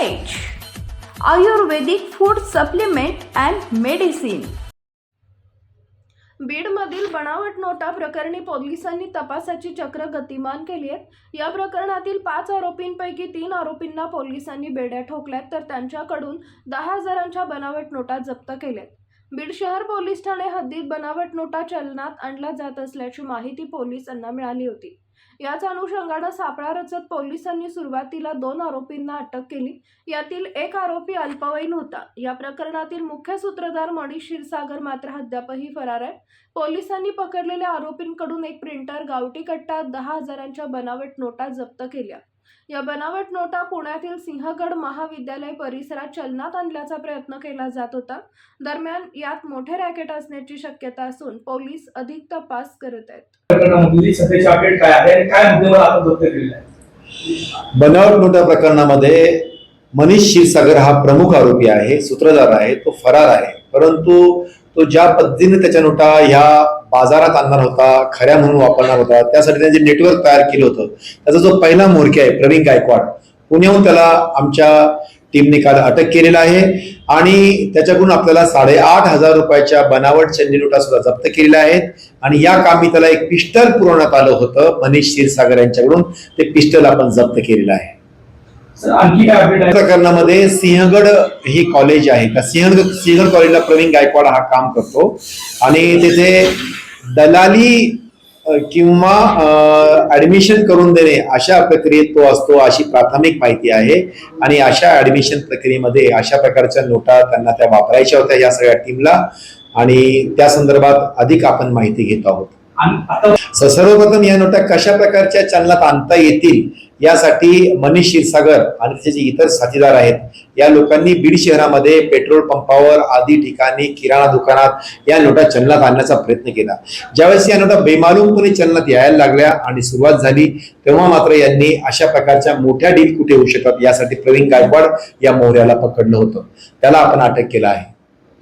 Ayurvedic food supplement and medicine बीडमधील बनावट नोटा प्रकरणी पोलिसांनी तपासाची चक्र गतिमान केली आहेत या प्रकरणातील पाच आरोपींपैकी तीन आरोपींना पोलिसांनी बेड्या ठोकल्यात तर त्यांच्याकडून दहा हजारांच्या बनावट नोटा जप्त केल्यात. बीड शहर पोलीस ठाणे हद्दीत बनावट नोटा चलनात आणल्या जात असल्याची माहिती पोलिसांना मिळाली होती. याच अनुषंगानं सापळा रचत पोलिसांनी सुरुवातीला दोन आरोपींना अटक केली. यातील एक आरोपी अल्पवयीन होता. या प्रकरणातील मुख्य सूत्रधार मनीष क्षीरसागर मात्र अद्यापही फरार आहे. पोलिसांनी पकडलेल्या आरोपींकडून एक प्रिंटर गावठी कट्टा दहा हजारांच्या बनावट नोटा जप्त केल्या. या बनावट नोटा पुण्यातील सिंहगड महाविद्यालय परिसरात चलनात आणल्याचा प्रयत्न केला जात होता. दरम्यान यात मोठे रॅकेट असण्याची शक्यता असून पोलीस अधिक तपास करत आहेत. बनावट नोटा प्रकरणामध्ये मनीष क्षीरसागर हा प्रमुख आरोपी आहे सूत्रधार आहे तो फरार आहे. परंतु तो ज्या पद्धतीने त्याच्या नोटा ह्या बाजारात आणणार होता खऱ्या म्हणून वापरणार होता त्यासाठी त्याने जे नेटवर्क तयार केलं होतं त्याचा जो पहिला मोरके आहे प्रवीण गायकवाड पुण्याहून त्याला आमच्या टीमने काल अटक केलेला आहे आणि त्याच्याकडून आपल्याला साडेआठ हजार रुपयाच्या बनावट चंदी नोटा सुद्धा जप्त केलेल्या आहेत. आणि या कामी त्याला एक पिस्टल पुरवण्यात आलं होतं मनीष क्षीरसागर यांच्याकडून. ते पिस्टल आपण जप्त केलेलं आहे. आणखी काय अपडेट आहे? प्रकरणामध्ये सिंहगड ही कॉलेज आहे. का सिंहगड सिंहगड कॉलेजला प्रवीण गायकवाड हा काम करतो. आणि तिथे दलाली किंवा ऍडमिशन करून देणे अशा प्रक्रियेत तो असतो अशी प्राथमिक माहिती आहे. आणि अशा ऍडमिशन प्रक्रियेमध्ये अशा प्रकारच्या नोटा त्यांना त्या वापरायच्या होत्या या सगळ्या टीमला आणि त्या संदर्भात अधिक आपण माहिती घेत आहोत. सर्वप्रथम या नोटा कशा प्रकारच्या चलनात आणता येतील यासाठी मनीष क्षीरसागर आणि त्याचे इतर साथीदार आहेत या लोकांनी बीड शहरामध्ये पेट्रोल पंपावर आदी ठिकाणी किराणा दुकानात या नोटा चलनात आणण्याचा प्रयत्न केला. ज्यावेळेस या नोटा बेमालूमपणे चलनात यायला लागल्या आणि सुरुवात झाली तेव्हा मात्र यांनी अशा प्रकारच्या मोठ्या डील कुठे होऊ शकत यासाठी प्रवीण गायकवाड या मोहऱ्याला पकडलं होतं. त्याला आपण अटक केला आहे.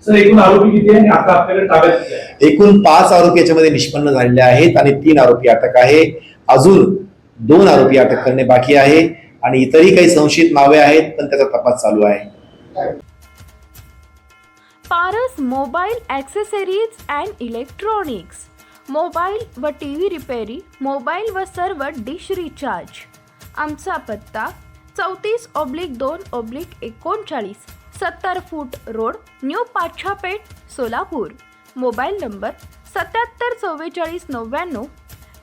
सर एकूण आरोपी किती आहे आणि आता आपल्याकडे ताब्यात एकूण पाच आरोपी याच्यामध्ये निष्पन्न झालेले आहेत आणि तीन आरोपी अटक आहे. अजून दोन आरोपी अटक करणे बाकी आहे आणि इतरही काही संशयित नावे आहेत पण त्याचा तपास चालू आहे. Paras mobile accessories and electronics. Mobile व टी व्ही रिपेरी मोबाईल व सर्व डिश रिचार्ज. आमचा पत्ता चौतीस ऑब्लिक दोन ऑब्लिक एकोणचाळीस सत्तर foot road new Pachhapeth Solapur. Mobile number सत्याहत्तर चव्वेचाळीस नव्याण्णव